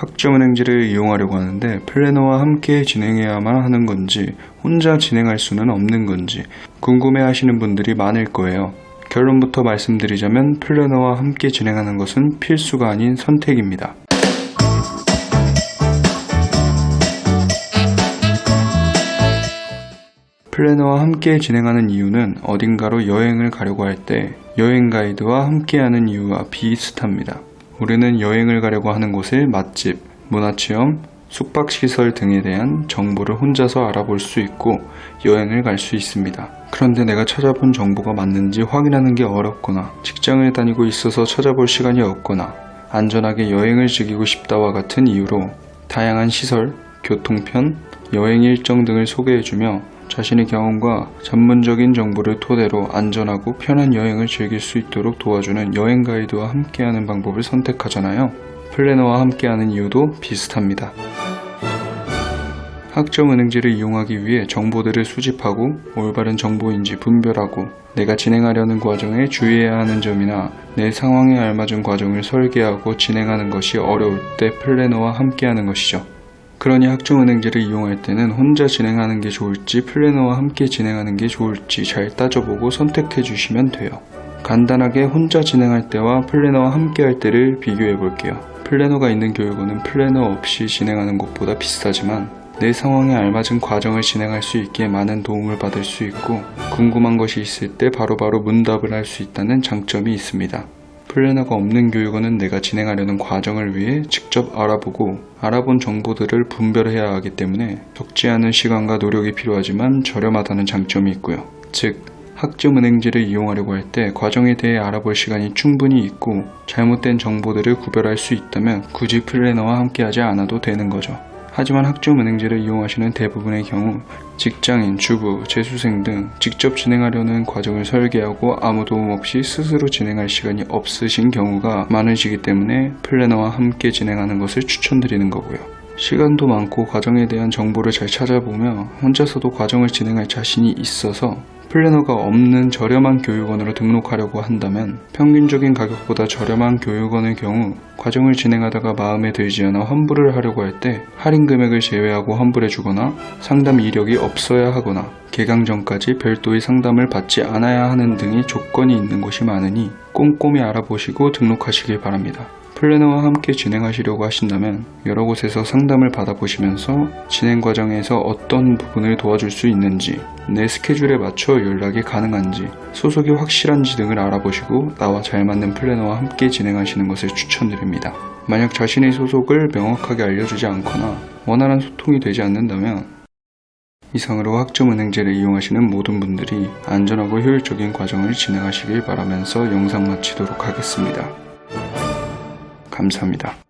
학점은행지를 이용하려고 하는데 플래너와 함께 진행해야만 하는 건지 혼자 진행할 수는 없는 건지 궁금해 하시는 분들이 많을 거예요. 결론부터 말씀드리자면 플래너와 함께 진행하는 것은 필수가 아닌 선택입니다. 플래너와 함께 진행하는 이유는 어딘가로 여행을 가려고 할 때 여행 가이드와 함께하는 이유와 비슷합니다. 우리는 여행을 가려고 하는 곳의 맛집, 문화체험, 숙박시설 등에 대한 정보를 혼자서 알아볼 수 있고 여행을 갈 수 있습니다. 그런데 내가 찾아본 정보가 맞는지 확인하는 게 어렵거나 직장을 다니고 있어서 찾아볼 시간이 없거나 안전하게 여행을 즐기고 싶다와 같은 이유로 다양한 시설, 교통편, 여행 일정 등을 소개해주며 자신의 경험과 전문적인 정보를 토대로 안전하고 편한 여행을 즐길 수 있도록 도와주는 여행 가이드와 함께하는 방법을 선택하잖아요. 플래너와 함께하는 이유도 비슷합니다. 학점 은행지를 이용하기 위해 정보들을 수집하고 올바른 정보인지 분별하고 내가 진행하려는 과정에 주의해야 하는 점이나 내 상황에 알맞은 과정을 설계하고 진행하는 것이 어려울 때 플래너와 함께하는 것이죠. 그러니 학종은행지를 이용할 때는 혼자 진행하는 게 좋을지 플래너와 함께 진행하는 게 좋을지 잘 따져보고 선택해 주시면 돼요. 간단하게 혼자 진행할 때와 플래너와 함께 할 때를 비교해 볼게요. 플래너가 있는 교육원은 플래너 없이 진행하는 것보다 비싸지만 내 상황에 알맞은 과정을 진행할 수 있게 많은 도움을 받을 수 있고 궁금한 것이 있을 때 바로바로 문답을 할 수 있다는 장점이 있습니다. 플래너가 없는 교육원은 내가 진행하려는 과정을 위해 직접 알아보고 알아본 정보들을 분별해야 하기 때문에 적지 않은 시간과 노력이 필요하지만 저렴하다는 장점이 있고요. 즉, 학점 은행지를 이용하려고 할 때 과정에 대해 알아볼 시간이 충분히 있고 잘못된 정보들을 구별할 수 있다면 굳이 플래너와 함께하지 않아도 되는 거죠. 하지만 학점은행지를 이용하시는 대부분의 경우 직장인, 주부, 재수생 등 직접 진행하려는 과정을 설계하고 아무 도움 없이 스스로 진행할 시간이 없으신 경우가 많으시기 때문에 플래너와 함께 진행하는 것을 추천드리는 거고요. 시간도 많고 과정에 대한 정보를 잘 찾아보며 혼자서도 과정을 진행할 자신이 있어서 플래너가 없는 저렴한 교육원으로 등록하려고 한다면 평균적인 가격보다 저렴한 교육원의 경우 과정을 진행하다가 마음에 들지 않아 환불을 하려고 할 때 할인 금액을 제외하고 환불해 주거나 상담 이력이 없어야 하거나 개강 전까지 별도의 상담을 받지 않아야 하는 등의 조건이 있는 곳이 많으니 꼼꼼히 알아보시고 등록하시길 바랍니다. 플래너와 함께 진행하시려고 하신다면 여러 곳에서 상담을 받아보시면서 진행 과정에서 어떤 부분을 도와줄 수 있는지, 내 스케줄에 맞춰 연락이 가능한지, 소속이 확실한지 등을 알아보시고 나와 잘 맞는 플래너와 함께 진행하시는 것을 추천드립니다. 만약 자신의 소속을 명확하게 알려주지 않거나 원활한 소통이 되지 않는다면 이상으로 학점은행제를 이용하시는 모든 분들이 안전하고 효율적인 과정을 진행하시길 바라면서 영상 마치도록 하겠습니다. 감사합니다.